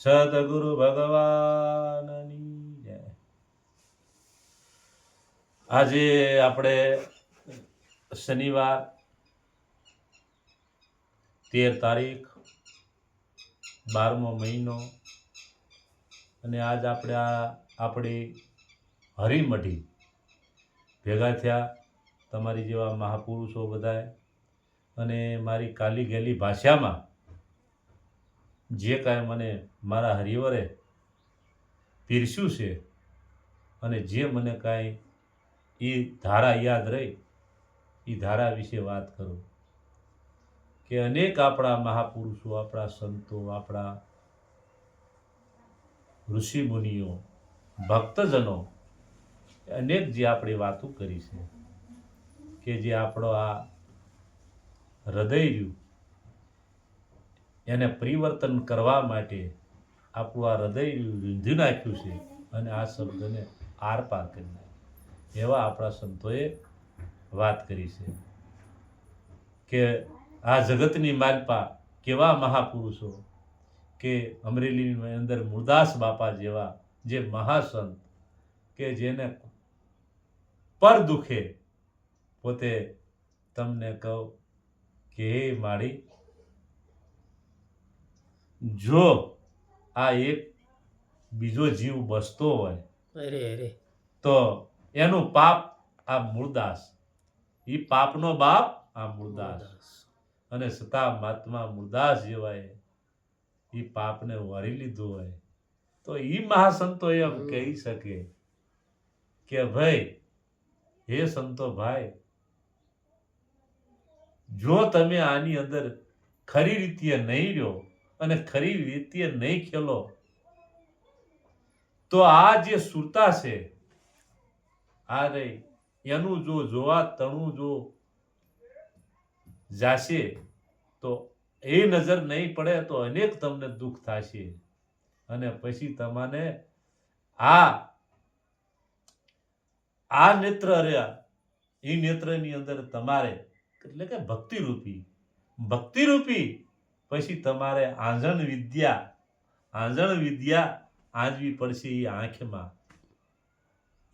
સદગુરુ ભગવાનની આજે આપણે શનિવાર, તેર તારીખ, બારમો મહિનો, અને આજ આપણે આ આપણી હરિમઢી ભેગા થયા, તમારી જેવા મહાપુરુષો બધાએ અને મારી કાલી ગેલી ભાષામાં જે કાંઈ મને મારા હરિવરે પીરસ્યું છે અને જે મને કાંઈ એ ધારા યાદ રહી એ ધારા વિશે વાત કરું. કે અનેક આપણા મહાપુરુષો, આપણા સંતો, આપણા ઋષિમુનિઓ, ભક્તજનો અનેક જે આપણી વાતો કરી છે કે જે આપણો આ હૃદય રહ્યું એને પરિવર્તન કરવા માટે આપણું આ હૃદય રૂંધી નાખ્યું છે અને આ શબ્દને આર પાર કરી નાખ્યું. એવા આપણા સંતોએ વાત કરી છે કે આ જગતની માલપા કેવા મહાપુરુષો કે અમરેલીની અંદર મુરદાસ બાપા જેવા જે મહાસંત કે જેને પર દુખે પોતે તમને કહું કે એ માળી જો આ એક બીજો જીવ બસતો હોય અરે અરે. તો એનું પાપ આ મૂળદાસ. એ પાપનો બાપ આ મૂળદાસ. અને છતાં મહાત્મા મૂળદાસ જેવાય એ પાપને વારી લીધું હોય. તો એ મહાસંતો એમ કહી શકે કે ભાઈ હે સંતો ભાઈ જો તમે આની અંદર ખરી રીતે નહીં રહ્યો અને ખરી રીતે નહીં ખેલો, તો આ જે સુરતા છે, આ રહી. એનું જો જોવા તણું જો જાશે, તો એ નજર નહીં પડે તો અનેક તમને દુઃખ થશે. અને પછી તમને આ આ નેત્ર રહ્યા, એ નેત્રની અંદર તમારે, એટલે કે ભક્તિ રૂપી ભક્તિ રૂપી પછી તમારે આંજણ વિદ્યા આંજણ વિદ્યા આંજવી પડશે એ આંખમાં.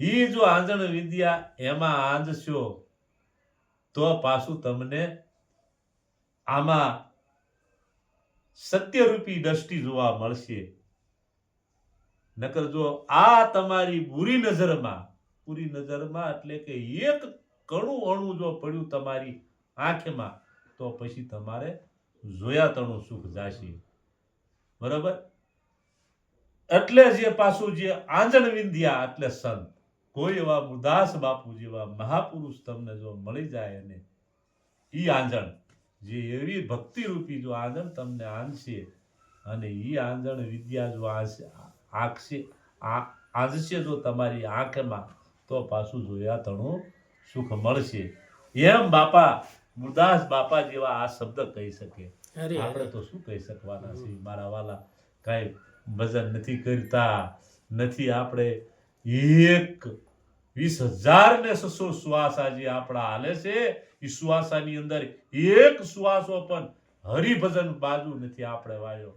એ જો આંજણ વિદ્યા એમાં આંજશો, તો પાછું તમને આમાં સત્યરૂપી દ્રષ્ટિ જોવા મળશે. નકર જો આ તમારી બુરી નજરમાં પૂરી નજરમાં એટલે કે એક કણું અણું જો પડ્યું તમારી આંખમાં, તો પછી તમારે જોયા તણું સુખ જાશે. બરાબર? એટલે જે પાછું જે આંજણ વિંધ્યા, એટલે સંત. કોઈ એવા ઉદાસ બાપુ જેવા મહાપુરુષ તમને જો મળી જાય અને ઈ આંજણ, જે એવી ભક્તિરૂપી જો આંજણ તમને આંજશે અને ઈ આંજણ વિદ્યા જો આંખશે આંજશે જો તમારી આંખમાં, તો પાછું જોયા તણું સુખ મળશે. એમ બાપા મુરદાસ બાપા જેવા આ શબ્દ કહી શકે. આપણે તો શું કહી શકવાના છે મારા વાલા કાંઈ ભજન નથી કરતા નથી આપણે એક વીસ હજાર ને સસો શ્વાસ આજે આપણા હાલે છે. એ સુવાસાની અંદર એક સુવાસો પણ હરિભજન બાજુ નથી આપણે વાયો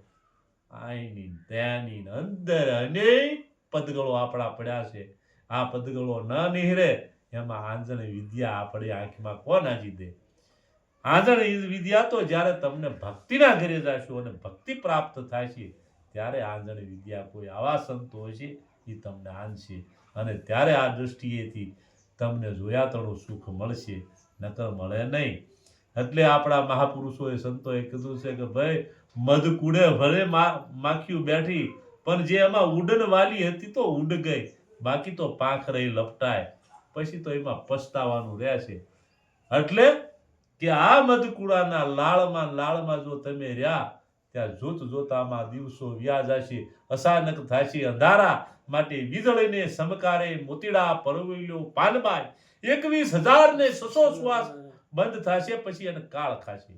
આઈની ત્યાંની અંદર અનેક પદગળો આપણા પડ્યા છે. આ પદગળો ન નિહરે એમાં આંજણ વિદ્યા આપણી આંખમાં કોણ આજી દે? આંજણ વિદ્યા તો જ્યારે તમને ભક્તિના ઘરે જશો અને ભક્તિ પ્રાપ્ત થાય છે ત્યારે આંજણ વિદ્યા કોઈ આવા સંતો હશે એ તમને આનશે. અને ત્યારે આ દૃષ્ટિએથી તમને જોયા તણું સુખ મળશે, નકર મળે નહીં. એટલે આપણા મહાપુરુષોએ સંતોએ કીધું છે કે, ભાઈ, મધ કુડે ભલે માખીયું બેઠી, પણ જે એમાં ઉડન વાલી હતી તો ઉડ ગઈ, બાકી તો પાંખ રહી લપટાય. પછી તો એમાં પછતાવાનું રહેશે. એટલે કે આ મધકુડાના લાળમાં લાળમાં જો તમે રહ્યા, ત્યાં જોત જોતામાં દિવસો વ્યાજ હશે, અચાનક થશે અંધારા માટે વીજળીને સમકારે મોતીડા પરવેલ્યો પાનબાઈ. એકવીસ હજાર ને સસો શ્વાસ બંધ થશે, પછી એને કાળ ખાશે.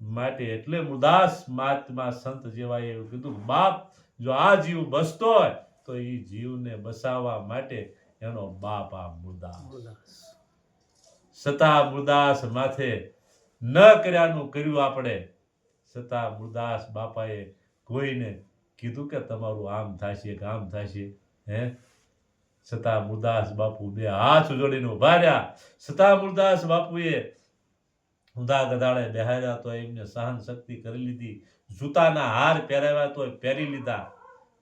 માટે એટલે મુદાસ મહાત્મા સંત જેવા એવું કીધું, બાપ, જો આ જીવ બસતો હોય, તો એ જીવને બસાવવા માટે એનો બાપ આ મુદાસ. ઉદાસ. સતા મુરદાસ માથે ન કર્યાનું કર્યું આપણે. છતાં મુરદાસ બાપાએ કોઈને કીધું કે તમારું આમ થશે કે આમ થશે હે? છતાં મુરદાસ બાપુ બે હાથ જોડીને ઊભા રહ્યા. છતાં મુરદાસ બાપુએ ઊંધા ગધાડે બેહાર્યા તો એમને સહન શક્તિ કરી લીધી. જૂતાના હાર પહેરાવ્યા તો પહેરી લીધા.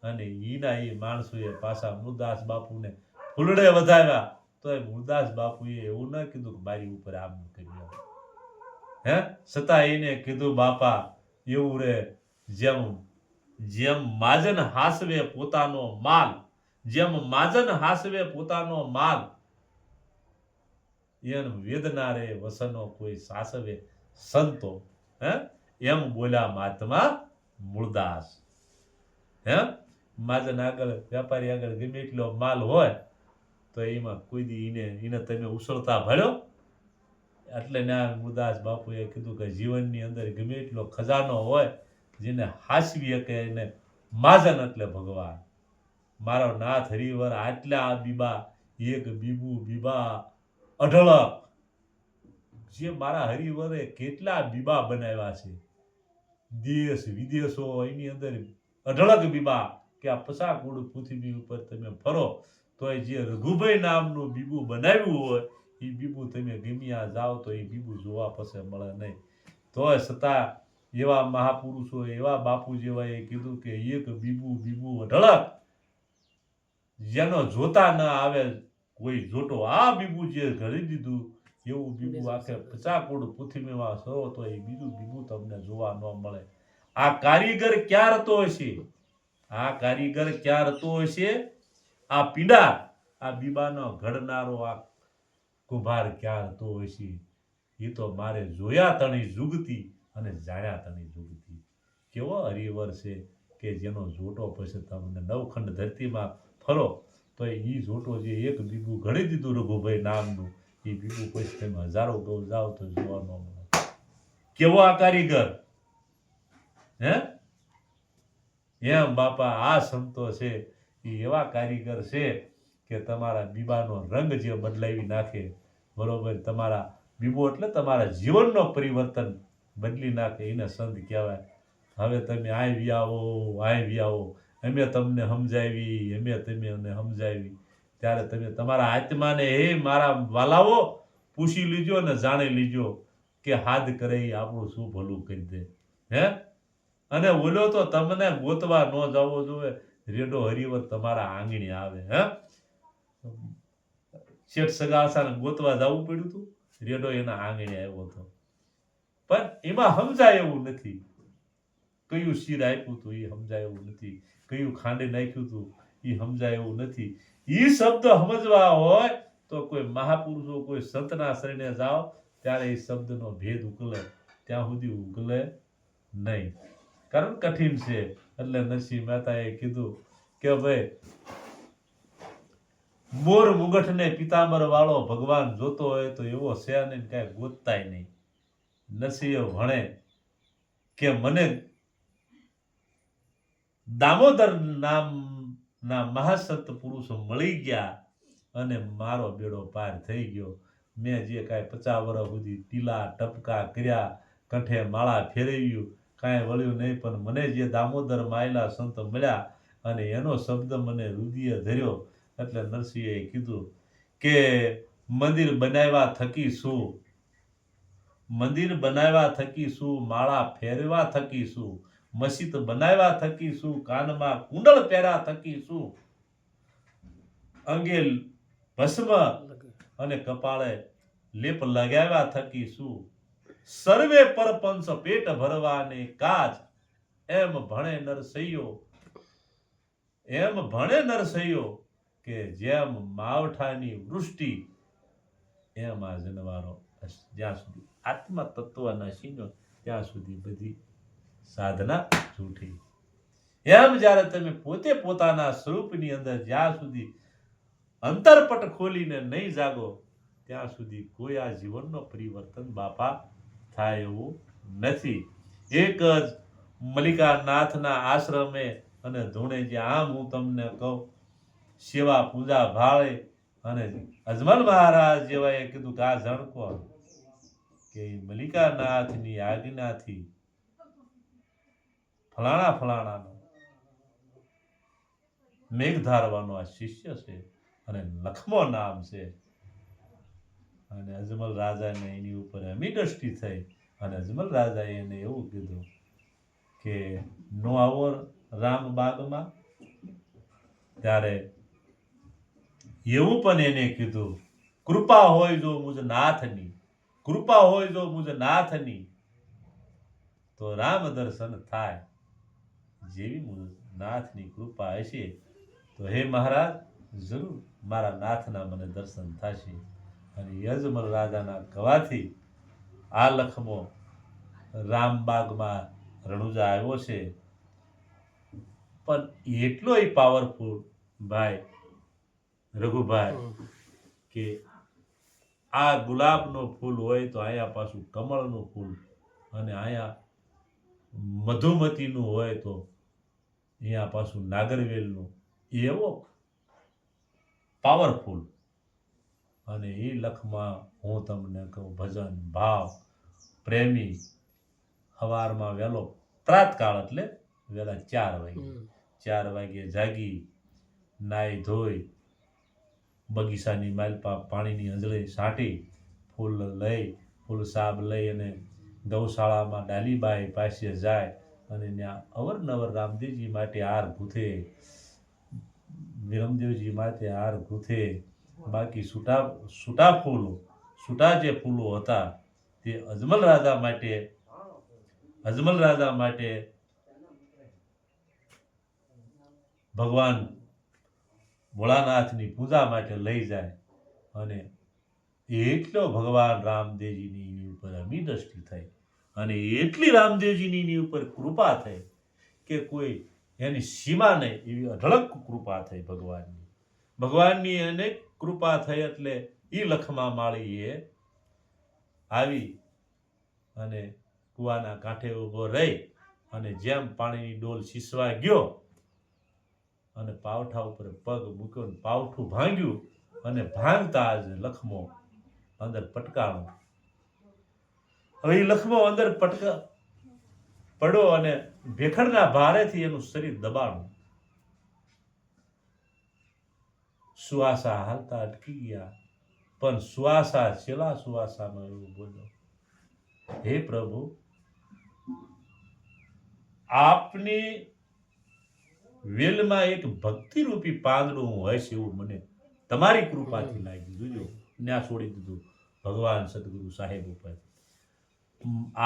અને ઈના એ માણસોએ પાછા મુરદાસ બાપુને ફૂલડે વધાવ્યા તો એ મુરદાસ બાપુએ એવું ન કીધું કે મારી ઉપર આમ કર્યું હે? છતાં એને કીધું, બાપા, એવું રે, જેમ જેમ માજન હાસવે પોતાનો માલ, જેમ માજન હાસવે પોતાનો માલ એમ વેદના રે વસનો કોઈ સાસવે સંતો. હે? એમ બોલ્યા મહાત્મા મૂળદાસ હે? માજન આગળ વેપારી આગળ ગમે એટલો માલ હોય તો એમાં કોઈ દી એને એને તમે ઉછળતા ભળ્યો એટલે ના મુરદાસ બાપુએ કીધું કે જીવનની અંદર ગમે એટલો ખજાનો હોય, જેને હાસવી શકે એને માજન એટલે ભગવાન. મારો નાથ હરિવર આટલા બીબા, એક બીબુ બીબા અઢળક. જે મારા હરિવરે કેટલા બીબા બનાવ્યા છે. દેશ વિદેશો એની અંદર અઢળક બીબા, કે આ પસા કુળ પૃથ્વી ઉપર તમે ફરો તો જે રઘુભાઈ નામનું બીબુ બનાવ્યું હોય એ બીબુ તમે ગમ્યા જાઓ તો એ બીબુ જોવા પછી મળે નહીં. તોય છતાં એવા મહાપુરુષો એવા બાપુ જેવા એ કીધું કે એક બીબું બીબું અઢળક જેનો જોતા ન આવે કોઈ જોટો આ બીબુ જે ઘડી દીધું એવું બીબુ આખે પચાસ કોડ પૃથ્વીમાં સરો તો એ બીજું બીબુ તમને જોવા ન મળે. આ કારીગર ક્યાં રતો હશે? આ કારીગર ક્યાં રતો હશે? આ પીડા, આ બીબાનો ઘડનારો આ કુંભાર ક્યાં રતો હશે એ તો મારે જોયા તણી જુગતી અને જાણ્યા તણી જુગતી કેવો હરિવર છે કે જેનો જોટો પછી તમને નવખંડ ધરતીમાં ફરો, તો એ જોટો જે એક બીબું ઘડી દીધું રઘુભાઈ નામનું એ બીબું પછી તમે હજારો ગૌ જાઓ તો જોવા ન મળે. કેવો આ કારીગર? હે? એમ બાપા આ સંતો છે એ એવા કારીગર છે કે તમારા બીબાનો રંગ જે બદલાવી નાખે, બરોબર, તમારા બીબો એટલે તમારા જીવનનો પરિવર્તન બદલી નાખે એને સંત કહેવાય. હવે તમે આવી આવો આવી આવો, અમે તમને સમજાવી, અમે તમે અમને સમજાવી. ત્યારે તમે તમારા આત્માને હે મારા વાલાઓ પૂછી લીજો અને જાણી લીજો કે હાથ કરે એ આપણું શું ભલું કરી દે. હે? અને ઓલો તો તમને ગોતવા ન જવો જોઈએ. રેડો હરિવર તમારા આંગણે આવે, હે? શેઠ સગાસાને ગોતવા જવું પડ્યું હતું રેડો એના આંગણે આવ્યો હતો. પણ એમાં સમજાય એવું નથી. કયું શીર આપ્યું હતું એ સમજાય એવું નથી. કયું ખાંડે નાખ્યું હતું એ સમજાય એવું નથી. એ શબ્દ સમજવા હોય તો કોઈ મહાપુરુષો, કોઈ સંતના શરણે જાઓ, ત્યારે એ શબ્દનો ભેદ ઉકલે. ત્યાં સુધી ઉકલે નહીં. કારણ કઠિન છે. એટલે નરસિંહ મહેતાએ કીધું કે ભાઈ, મોર મુગટને પિતાંબર વાળો ભગવાન જોતો હોય તો એવો છે કાંઈ ગોતતાય નહીં. નરસિંહ ભણે કે મને દામોદર નામના મહાસંત પુરુષો મળી ગયા અને મારો બેડો પાર થઈ ગયો. મેં જે કાંઈ પચાસ વર્ષ સુધી ટીલા ટપકા કર્યા, કંઠે માળા ફેરવ્યું કાંઈ વળ્યું નહીં પણ મને જે દામોદર માયલા સંત મળ્યા અને એનો શબ્દ મને રુદિય ધર્યો એટલે નરસિંહે કીધું કે મંદિર બનાવ્યા થકી શું? મંદિર બનાવ્યા થકી શું? માળા ફેરવા થકી શું? મસ્જિદ બનાવ્યા થકી શું? કાનમાં કુંડળ પહેરા થકી શું? અંગે ભસ્મ અને કપાળે લેપ લગાવ્યા થકી શું? સર્વે પરપંચ પેટ ભરવાને કાજ. એમ ભણે નરસૈયો, એમ ભણે નરસૈયો કે જેમ માવઠાની વૃષ્ટિ, એમ આ જનવારો જ્યાં સુધી આત્મા તત્વ સીનો ત્યાં સુધી બધી સાધના જૂઠી. એમ જ્યારે તમે પોતે પોતાના સ્વરૂપની અંદર જ્યાં સુધી અંતરપટ ખોલીને નહીં જાગો, ત્યાં સુધી કોઈ આ જીવનનો પરિવર્તન બાપા થાય એવું નથી. એક જ મલ્લિકાનાથના આશ્રમે અને ધૂણે જે આમ હું તમને કહું, સેવા પૂજા ભાળે અને અજમલ મહારાજ જેવાએ કીધું કે આ જણકો કે મલ્લિકાનાથની આજ્ઞાથી ફલાણા ફલાણાનો મેઘ ધારવાનો આ શિષ્ય છે અને લખમો નામ છે. અને અજમલ રાજાને એની ઉપર એમની દ્રષ્ટિ થઈ. અને અજમલ રાજાએ એને એવું કીધું કે, નો આવો રામબાગમાં ત્યારે એવું પણ એને કીધું, કૃપા હોય જો મુજ નાથની, કૃપા હોય જો મુજ નાથની. તો રામ દર્શન થાય, જેવી મુજ નાથની કૃપા હશે. તો હે મહારાજ, જરૂર મારા નાથના મને દર્શન થશે. અને યજમલ રાજાના કવાથી આ લખમો રામબાગમાં રણુજા આવ્યો છે. પણ એટલો પાવરફુલ ભાઈ રઘુભાઈ કે આ ગુલાબનું ફૂલ હોય તો અહીંયા પાછું કમળનું ફૂલ અને અહીંયા મધુમતીનું હોય તો અહીંયા પાછું નાગરવેલનું એવો પાવરફુલ અને એ લખમાં હું તમને કહું ભજન ભાવ પ્રેમી સવારમાં વહેલો પ્રાતકાળ એટલે વહેલા ચાર વાગે. ચાર વાગે જાગી નાઈ ધોઈ બગીચાની માલપા પાણીની અંજળે સાટી ફૂલ લઈ ફૂલ સાબ લઈ અને ગૌશાળામાં ડાલીબાઈ પાસે જાય અને ત્યાં અવરનવર રામદેવજી માટે હાર ગૂંથે વિરમદેવજી માટે હાર ગૂંથે બાકી છૂટા છૂટા ફૂલો છૂટા જે ફૂલો હતા, તે અજમલ રાજા માટે અજમલ રાજા માટે ભગવાન ભોળાનાથની પૂજા માટે લઈ જાય અને એટલો ભગવાન રામદેવજીની એની ઉપર અમી દ્રષ્ટિ થઈ અને એટલી રામદેવજીની ઉપર કૃપા થઈ કે કોઈ એની સીમા નહીં, એવી અઢળક કૃપા થઈ ભગવાનની. ભગવાનની અનેક કૃપા થઈ એટલે એ લખમાં માળીએ આવી અને કૂવાના કાંઠે ઊભો રહી અને જેમ પાણીની ડોલ શીસવા ગયો અને પાવઠા ઉપર પગ મૂક્યો ને પાવઠું ભાંગ્યું અને ભાંગતા જ લખમો અંદર પટકાણો. હવે એ લખમો અંદર પટકા પડો અને ભેખડના ભારેથી એનું શરીર દબાણું. સુવાસા હાલતા અટકી ગયા. પણ સુવાસા છેલ્લા સુવાસામાં એવું બોલ્યો, હે પ્રભુ, આપની વેલમાં એક ભક્તિરૂપી પાંદડું હોય છે એવું મને તમારી કૃપાથી લાગ્યું. જોજો ન્યા છોડી દીધું ભગવાન સદગુરુ સાહેબ ઉપર.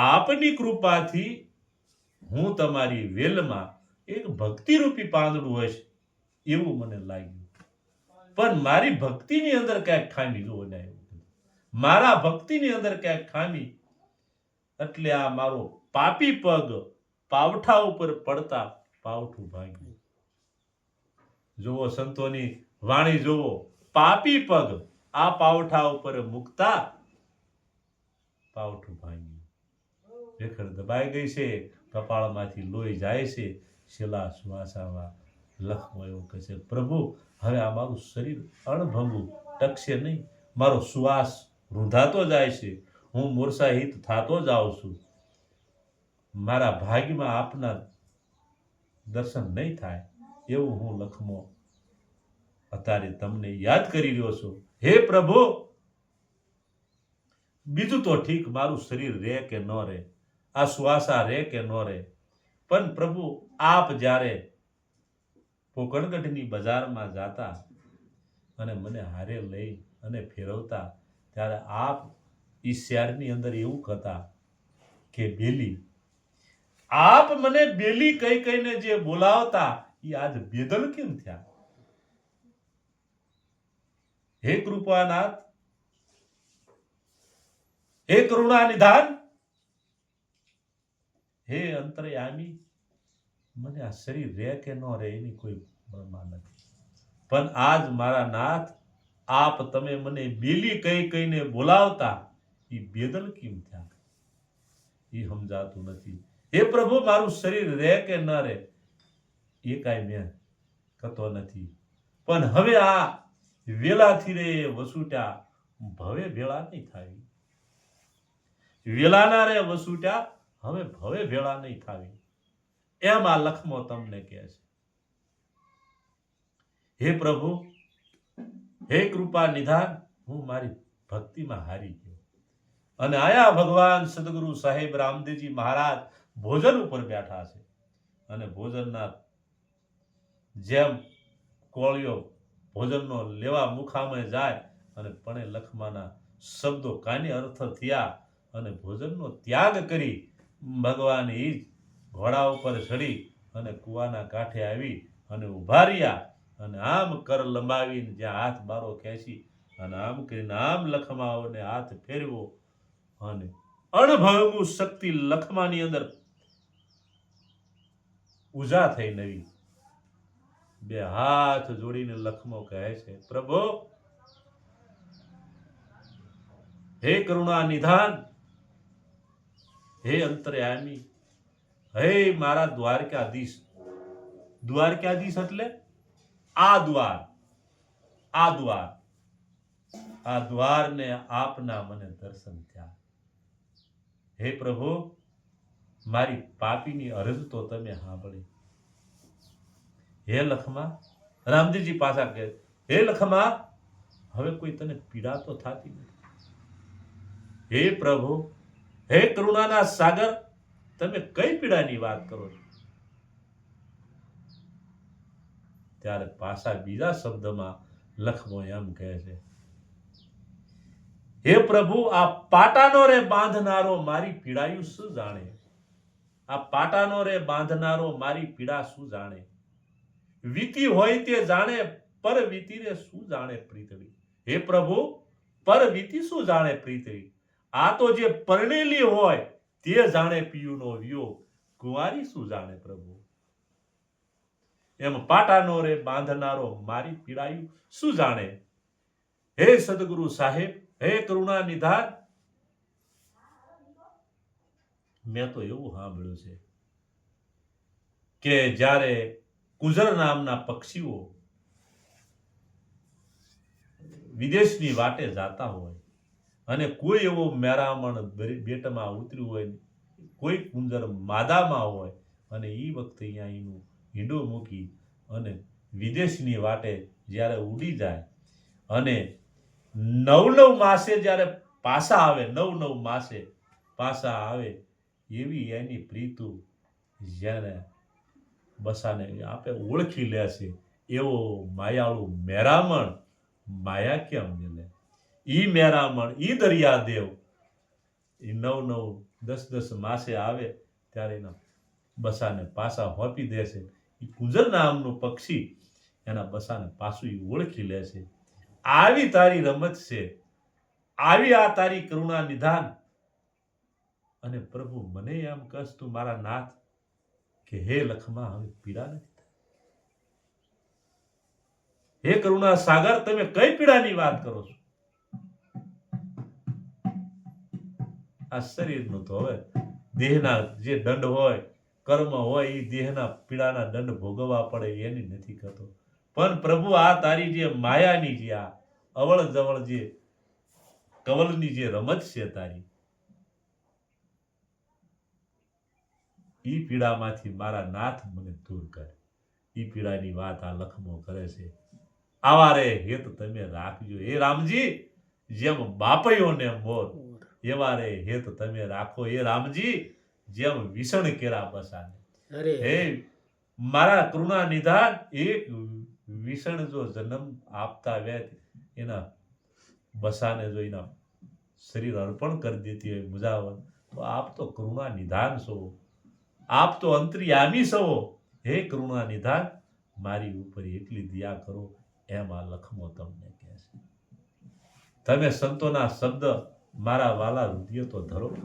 આપની કૃપાથી હું તમારી વેલમાં એક ભક્તિરૂપી પાંદડું હોય છે એવું મને લાગ્યું. પણ મારી ભક્તિની અંદર ક્યાંક ખામી જોવો ને મારા ભક્તિની અંદર ક્યાંક ખામી એટલે આ મારો પાપી પગ પાવઠા ઉપર પડતા પાવઠું ભાગ્યું. જુઓ સંતોની વાણી, જુઓ, પાપી પગ આ પાવઠા ઉપર મૂકતા પાવઠું ભાંગ્યું. ખેખર દબાઈ ગઈ છે, કપાળમાંથી લોહી જાય છે શિલા સુવાસામાં લખમયો કહે છે, પ્રભુ હવે આ મારું શરીર અણભંગું ટકશે નહીં. મારો શ્વાસ રૂંધાતો જાય છે. હું મૂર્છાહિત થતો જ આવું છું. મારા ભાગ્યમાં આપના દર્શન નહીં થાય એવું હું લખમો અત્યારે તમને યાદ કરી રહ્યો છું. હે પ્રભુ! બીજું તો ઠીક મારું શરીર રહે કે ન રહે? આ શ્વાસા રહે કે ન રહે? પણ પ્રભુ, આપ જ્યારે પોકણગઢની બજારમાં જાતા અને મને હારે લઈ અને ફેરવતા, ત્યારે આપ શહેરની અંદર એવું કહેતા કે, બેલી, આપ મને બેલી કઈ કઈને જે બોલાવતા એ આજ બેદલ કેમ થયા? હે કૃપાનાથ, હે કરુણા નિધાન હે અંતરયામી મને આ શરીર રહે કે ન રહે, એની કોઈ મરમા નથી. પણ આજ મારા નાથ, આપ તમે મને બેલી કઈ કઈને બોલાવતા એ બેદલ કેમ થયા? એ સમજાતું નથી. એ પ્રભુ, મારું શરીર રહે કે ન રહે? એ કાંઈ મેં કહેતો નથી. પણ હવે આ વેલાથી રે વસુટ્યા, ભવે ભેળા નહીં થાવી. વેલાના રે વસુટ્યા, હવે ભવે ભેળા નહીં થાવી. એમ આ લખમો તમને કહે છે. હે પ્રભુ, હે કૃપા નિધાન, હું મારી ભક્તિમાં હારી ગયો. અને આયા ભગવાન સદગુરુ સાહેબ રામદેવજી મહારાજ ભોજન ઉપર બેઠા છે. અને ભોજનના જેમ કોળિયો ભોજનનો લેવા મુખામાં જાય અને પણે લખમાના શબ્દો કાને અર્થ થયા અને ભોજનનો ત્યાગ કરી ભગવાન એ જ ઘોડા ઉપર ચડી અને કુવાના કાંઠે આવી અને ઊભા રહ્યા અને આમ કર લંબાવીને જ્યાં હાથ બારો ખેંચી અને આમ કરીને આમ લખમાઓને હાથ ફેરવો અને અણભંગુ શક્તિ લખમાની અંદર ઉજા થઈ નવી. બે હાથ જોડીને લખમો કહે છે, પ્રભુ, હે કરુણા નિધાન હે અંતર્યામી હે મારા દ્વારકાધીશ. દ્વારકાધીશ એટલે આ દ્વાર આ દ્વાર. આ દ્વારને આપના મને દર્શન થયા. હે પ્રભુ, મારી પાપીની અરજ તો તમે સાંભળી. હે લખમા, રામજીજી પાછા કહે, હે લખમા, હવે કોઈ તને પીડા તો થતી નથી. હે પ્રભુ, હે કરુણાના સાગર તમે કઈ પીડાની વાત કરો છો? ત્યારે પાછા બીજા શબ્દમાં લખમો એમ કહે છે, હે પ્રભુ, આ પાટાનો રે બાંધનારો મારી પીડાયું શું જાણે? આ પાટાનો રે બાંધનારો મારી પીડા શું જાણે? વીતી હોય તે જાણે, પર વીતી રે શું જાણે પ્રીતળી? હે પ્રભુ, પર વીતી શું જાણે પ્રીતળી? આ તો જે પરણેલી હોય તે જાણે પિયુનો વિયોગ કુંવારી શું જાણે પ્રભુ? એમ પાટાનો રે બાંધનારો મારી પીડાયું શું જાણે? હે સદગુરુ સાહેબ, હે કરુણા નિધાન. મેં તો એવું સાંભળ્યું છે કે જ્યારે કુજર નામના પક્ષીઓ વિદેશની વાટે જાતા હોય અને કોઈ એવો મેરામણ બેટમાં ઉતર્યું હોય કોઈ કુંજર માદામાં હોય, અને એ વખતે અહીંયા એનું હીંડો મૂકી અને વિદેશની વાટે જ્યારે ઉડી જાય અને નવ નવ માસે જ્યારે પાસા આવે, નવ નવ માસે પાસા આવે, એવી એની પ્રીતુ જ્યારે બસાને આપે ઓળખી લે છે. એવો માયાળુ મેરામણ માયા કેમ મિલે? ઈ મેરામણ, ઈ દરિયાદેવ. એ નવ નવ દસ દસ માસે આવે ત્યારે એના બસાને પાસા હોપી દે છે. એ કુંજર નામનું પક્ષી એના બસાને પાછું ઈ ઓળખી લે છે. આવી તારી રમત છે. આવી આ તારી કરુણા નિધાન. અને પ્રભુ, મને એમ કસ તું મારા નાથ કે હે લખમાં, હવે પીડા નથી હે કરુણા સાગર, તમે કઈ પીડાની વાત કરો છો? આ શરીરનું તો હવે. દેહના જે દંડ હોય, કર્મ હોય એ દેહના પીડાના દંડ ભોગવવા પડે એની નથી કહેતો પણ પ્રભુ આ તારી જે માયાની જે આ અવળ જવળ જે કવલની જે રમત છે તારી એ પીડામાંથી મારા નાથ મને દૂર કરે. એ પીડાની વાત આ લખમો કરે છે. આવા રે હેત તમે રાખજો. એ રામજી, જેમ બાપૈયોને મોર એવા રે હેત તમે રાખો એ રામજી જેમ વિષણ કેરા બસાને. હે મારા કરુણા નિધાન એક વિષણ જો જન્મ આપતા વેત એના બસાને જો એના શરીર અર્પણ કરી દેતી હોય મુજાવર તો આપ તો કરુણા નિધાન છો. આપ તો અંતર્યામી છો. હે કરુણા નિધાન મારી ઉપર એટલી દયા કરો એમ આ લખમો તમને કહે છે. તમે સંતોના શબ્દ મારા વાલા હૃદય તો ધરો.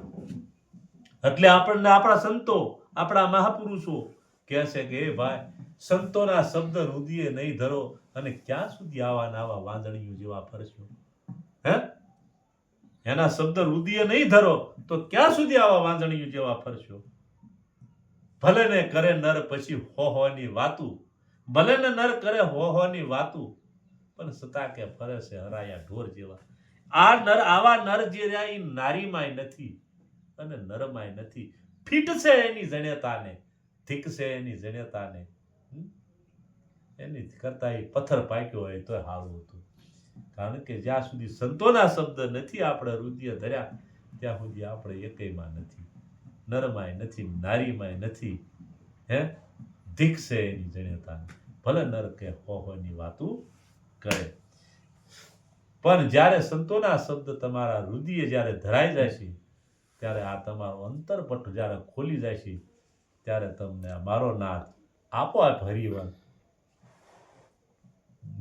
એટલે આપણને આપણા સંતો, આપણા મહાપુરુષો કહે છે કે, એ ભાઈ, સંતોના શબ્દ રુધિયે નહીં ધરો અને ક્યાં સુધી આવા નાવા વાંદણીઓ જેવા ફરશો હે? એના શબ્દ હૃદયે નહીં ધરો તો ક્યાં સુધી આવા વાંદણીઓ જેવા ફરશો ભલે ને કરે નર પછી હો હોની વાતું, ભલે ને નર કરે હો હોની વાતું, પણ સતા કે ફરે છે હરાયા ઢોર જેવા. આ નર, આવા નર જે રહ્યા એ નારીમાંય નથી અને નરમાય નથી ફિટ છે એની જણેતાને છે એની જણ્યતાને? એની કરતા એ પથ્થર પાક્યો હોય તોય સારું હતું. કારણ કે જ્યાં સુધી સંતોના શબ્દ નથી આપણે રુદ્ય ધર્યા, ત્યાં સુધી આપણે એકયમાં નથી. નરમાય નથી, નારીમાંય નથી. હે? ધીકશે એની જણ્યતાને ભલે નર કે હોની વાતું કરે. પણ જ્યારે સંતોના શબ્દ તમારા રુદિએ જ્યારે ધરાઈ જાય છે, ત્યારે આ તમારો અંતરપટ જ્યારે ખોલી જાય છે, ત્યારે તમને મારો નાથ આપોઆપ હરિવન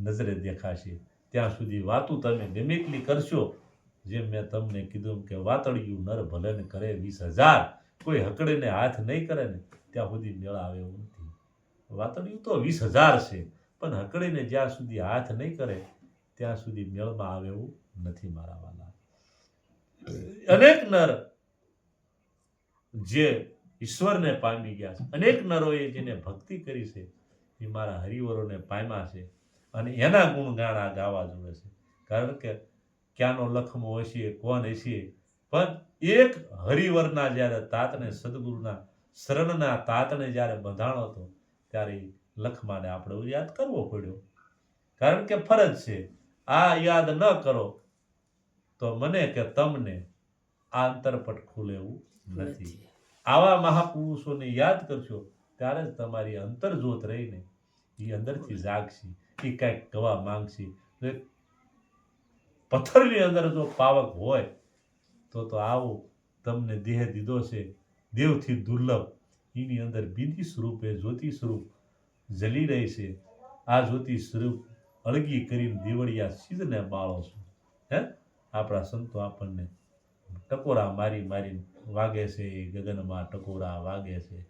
નજરે દેખાશે. ત્યાં સુધી વાતું તમે ડેમેકલી કરશો, જેમ મેં તમને કીધું કે વાતળિયું નર ભલે કરે વીસ હજાર. કોઈ હકડીને હાથ નહીં કરે ને, ત્યાં સુધી મેળ આવે એવું નથી. વાતળિયું તો વીસ હજાર છે, પણ હકડીને જ્યાં સુધી હાથ નહીં કરે ત્યાં સુધી મેળમાં આવે એવું નથી મારા વાલા અનેક નર જે ઈશ્વરને પામી ગયા છે. અનેક નરોએ જેને ભક્તિ કરી છે, એ મારા હરિવરોને પામ્યા છે અને એના ગુણગાણા ગાવા જોડે છે. કારણ કે ક્યાંનો લખમો હશે, કોણ હશે? પણ એક હરિવરના જ્યારે તાતને, સદગુરુના શરણના તાતને જ્યારે બંધાણો હતો, ત્યારે લખમાને આપણે યાદ કરવો પડ્યો. કારણ કે ફરજ છે આ યાદ ન કરો તો મને કે તમને આ અંતરપટ ખુલે એવું નથી. આવા મહાપુરુષોને યાદ કરશો ત્યારે જ તમારી અંતરજોત રહીને એ અંદરથી જાગશે એ કાંઈક કવા માંગશે. પથ્થરની અંદર જો પાવક હોય તો તો આવો તમને દેહ દીધો છે દેવથી દુર્લભ. એની અંદર બીજી સ્વરૂપે જ્યોતિ સ્વરૂપ જલી રહી છે. આ જ્યોતિ સ્વરૂપ અળગી કરીને દેવળિયા સીધને બાળો છો. હે? આપણા સંતો આપણને ટકોરા મારી મારી વાગે છે, ગગનમાં ટકોરા વાગે છે.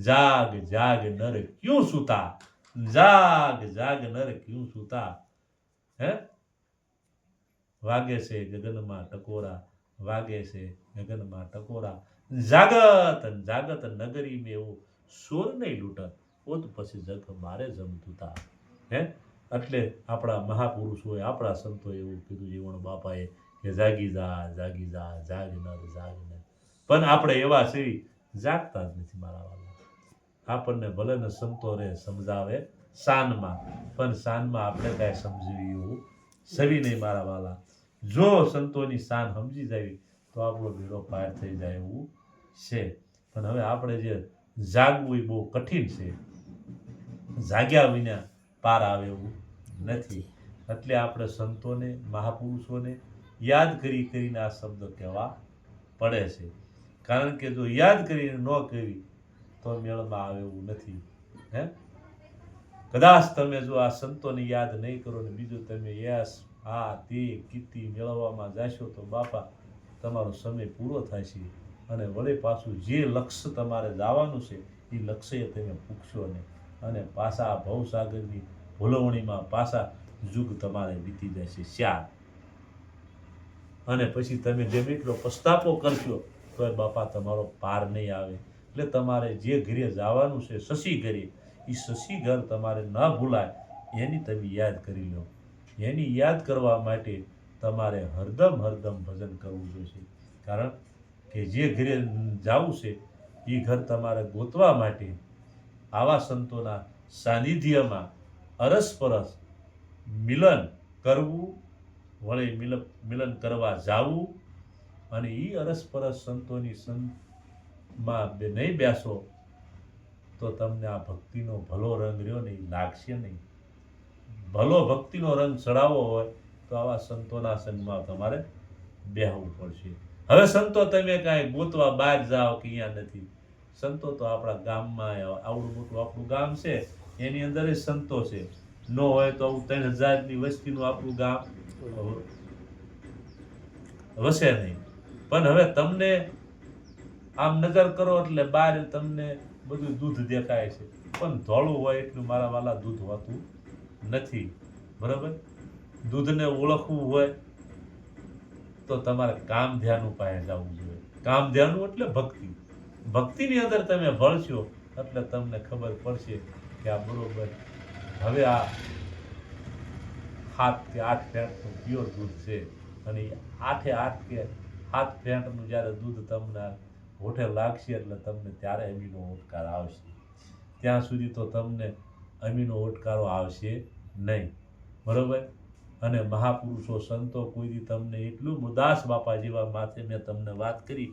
જાગ જાગ નર ક્યું સુતા? જાગ જાગ નર ક્યું સુતા? હે? વાગે છે, ગગનમાં ટકોરા વાગે છે, ગગનમાં ટકોરા. જાગત જાગત નગરી મેં એવું સોર નહીં લૂંટત, ઓત પછી જગ મારે જમતું તા. હે? એટલે આપણા મહાપુરુષોએ, આપણા સંતોએ એવું કીધું જીવણ બાપાએ કે જાગી જા જાગી જા, જાગ નર જાગ નર. પણ આપણે એવા સેવી જાગતા જ નથી મારા વાલા. આપણને ભલે ને સંતો રે સમજાવે શાનમાં પણ શાનમાં આપણે કાંઈ સમજવી એવું સવી નહીં મારા વાલા. જો સંતોની શાન સમજી જાય, તો આપણો ભીડો પાર થઈ જાય એવું છે. પણ હવે આપણે જે જાગવું એ બહુ કઠિન છે. જાગ્યા વિના પાર આવે એવું નથી. એટલે આપણે સંતોને, મહાપુરુષોને યાદ કરી કરીને આ શબ્દ કહેવા પડે છે. કારણ કે જો યાદ કરીને ન કરી, તો મેળમાં આવે એવું નથી. હે? કદાચ તમે જો આ સંતોને યાદ નહીં કરો ને બીજું તમે યશ, આ, તે, કીર્તિ મેળવવામાં જાશો તો બાપા, તમારો સમય પૂરો છે અને વળી પાછું જે લક્ષ્ય તમારે જવાનું છે, એ લક્ષ્ય તમે પૂછશો ને અને પાછા ભવસાગરની ભૂલવણીમાં પાછા જુગ તમારે વીતી જશે શ્યાર અને પછી તમે જેમ એટલો પસ્તાપો કરશો તો બાપા તમારો પાર નહીં આવે. એટલે તમારે જે ઘરે જવાનું છે શશી ઘરે એ શશી ઘર તમારે ન ભૂલાય. એની તમે યાદ કરી લો. એની યાદ કરવા માટે તમારે હરદમ હરદમ ભજન કરવું જોઈશે કારણ કે જે ઘરે જવું છે એ ઘર તમારે ગોતવા માટે આવા સંતોના સાનિધ્યમાં અરસપરસ મિલન કરવું, વળી મિલ, મિલન કરવા જાવું અને એ અરસપરસ સંતોની સંતમાં નહીં બેસો, તો તમને આ ભક્તિનો ભલો રંગ રહ્યો ને એ લાગશે નહીં. ભલો ભક્તિનો રંગ ચડાવવો હોય, તો આવા સંતોના સંગમાં તમારે બેહવું પડશે. હવે સંતો તમે કાંઈ ગોતવા બહાર જાઓ કે અહીંયા નથી. સંતો તો આપણા ગામમાં આવડું મોટું આપણું ગામ છે. એની અંદર જ સંતો છે. ન હોય તો ત્રણ હજારની વસ્તીનું આપણું ગામ વસે નહીં. પણ હવે તમને આમ નજર કરો એટલે બહાર તમને બધું દૂધ દેખાય છે. પણ ધોળું હોય એટલું મારા વાલા દૂધ હોતું નથી. બરાબર? દૂધને ઓળખવું હોય તો તમારે કામ ધ્યાન ઉપાય જવું જોઈએ. કામ ધ્યાન એટલે ભક્તિ. ભક્તિની અંદર તમે ભળશો એટલે તમને ખબર પડશે કે આ બરોબર. હવે આ સાત કે આઠ ફેંટનું પ્યોર દૂધ છે. અને આઠે આઠ કે સાત ફેંટનું જ્યારે દૂધ તમને હોઠે લાગશે એટલે તમને ત્યારે અમીનો ઓટકાર આવશે. ત્યાં સુધી તો તમને અમીનો ઓટકારો આવશે નહીં. બરોબર? અને મહાપુરુષો, સંતો કોઈ દી તમને એટલું મુદાસ બાપા જેવા માથે મેં તમને વાત કરી,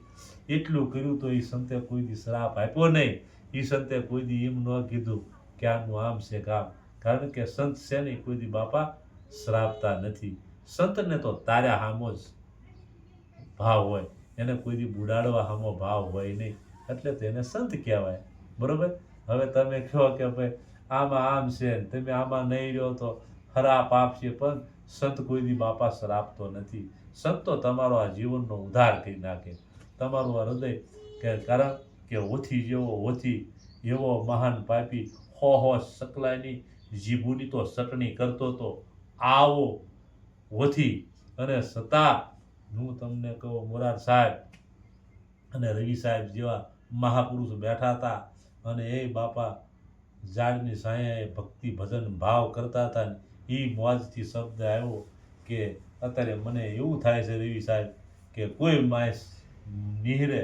એટલું કર્યું તો એ સંતે કોઈ દી શ્રાપ આપ્યો નહીં. એ સંતે કોઈ દી એમ ન કીધું કે આમ છે કામ કારણ કે સંત છે ને કોઈ દી બાપા શ્રાપતા નથી. સંતને તો તાર્યા હામો જ ભાવ હોય. એને કોઈ દી બુડાડવા હામો ભાવ હોય નહીં. એટલે તેને સંત કહેવાય. બરોબર? હવે તમે કહો કે ભાઈ, આમાં આમ છે તમે આમાં નહીં રહ્યો તો ખરાપ આપશે પણ સંત કોઈ દી બાપા શ્રાપતો નથી. સંત તો તમારો આ જીવનનો ઉદ્ધાર કરી નાખે. તમારું આ હૃદય કે કારણ કે ઓથી જેવો ઓથી, એવો મહાન પાપી હો હો સકલાની જીભુની તો ચટણી કરતો તો આવો વથી અને છતાં હું તમને કહું, મોરાર સાહેબ અને રવિ સાહેબ જેવા મહાપુરુષ બેઠા હતા અને એ બાપા ઝાડની સાયા ભક્તિ ભજન ભાવ કરતા હતા એ મોજથી શબ્દ આવ્યો કે અત્યારે મને એવું થાય છે રવિ સાહેબ કે કોઈ માણસ નિહરે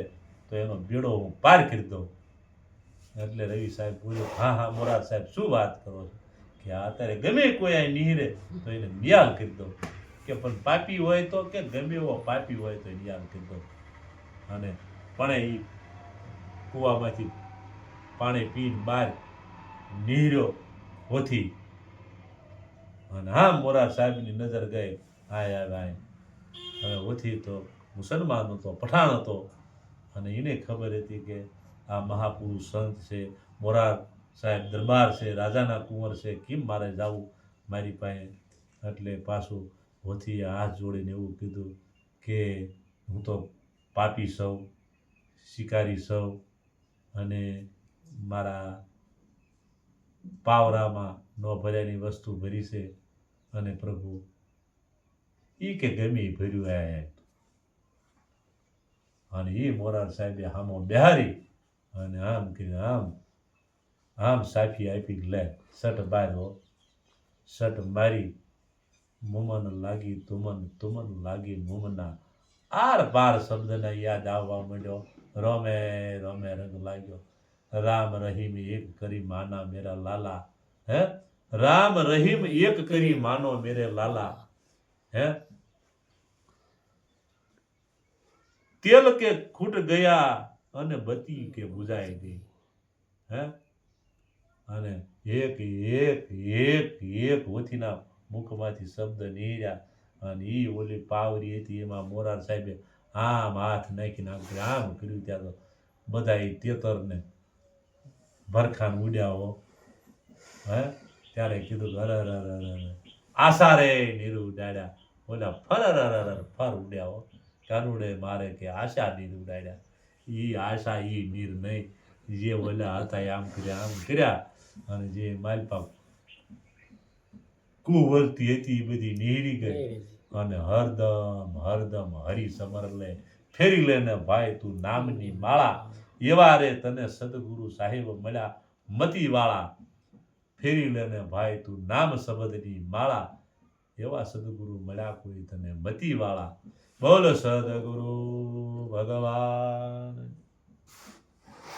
તો એનો બેડો હું પાર કરી દઉં. એટલે રવિ સાહેબ બોલ્યો હા હા મોરાર સાહેબ, શું વાત કરો છો? કે આ અત્યારે ગમે કોઈ આ નિહરે, તો એને નિયાલ કરી દો કે પણ પાપી હોય તો કે ગમે એવો પાપી હોય તો નિયાલ કરી દો અને પણ એ કૂવામાંથી પાણી પીને બહાર નીર્યો હોથી. અને હા મોરાર સાહેબની નજર ગઈ. આય આવે આય. હવે ઓથી તો મુસલમાન હતો, પઠાણ હતો. અને એને ખબર હતી કે આ મહાપુરુષ સંત છે, મોરાર સાહેબ દરબાર છે, રાજાના કુંવર છે, કેમ મારે જવું? મારી પાસે એટલે પાછું હોથી હાથ જોડીને એવું કીધું કે હું તો પાપી સૌ, શિકારી સૌ અને મારા પાવરામાં ન ભર્યાની વસ્તુ ભરી છે અને પ્રભુ એ કે ગમે ભર્યું આ અને એ મોરાર સાહેબે હામો બિહારી અને આમ કે આમ આમ સાફી આપી લે સટ બાર્યો સટ મારી, મુમન લાગી તુમન તુમન લાગી મુમના. આર પાર શબ્દને યાદ આવવા માંડ્યો. રમે રમે રંગ લાગ્યો. રામ રહીમ એક કરી માના મેરા લાલા. હે? રામ રહીમ એક કરી માનો મેરે લાલા. હે? તેલ કે ખૂટ ગયા અને બતી કે બુજાઈ ગઈ હે? અને એક એક એક એક હોથીના મુખમાંથી શબ્દ નીર્યા અને એ ઓલી પાવરી હતી એમાં મોરાર સાહેબે આમ હાથ નાખીને આમ આમ કર્યું ત્યાં તો બધા એ તેતરને ભરખાન ઉડ્યા હો. હે? ત્યારે કીધું અરે અરે અરે. આશા રે નીરુ ઉડાડ્યા. ઓલા ફર અર અર ફર ઉડ્યા હો. કાનુડે મારે કે આશા નીરુ ઉડાડ્યા. ઈ આશા ઈ નીર નહીં. જે ઓલા હતા એ આમ કર્યા આમ કર્યા અને જે માલપા કુવર્તી હતી એ બધી નીરી ગઈ. અને હરદમ હરદમ હરી સમર લે ફેરી લેને ભાઈ તું નામની માળા. એવા રે તને સદગુરુ સાહેબ મળ્યા મતી વાળા ફેરી લેને ભાઈ તું નામ શબ્દની માળા. એવા સદગુરુ મળ્યા કોઈ તને મતી વાળા બોલ સદગુરુ ભગવાન.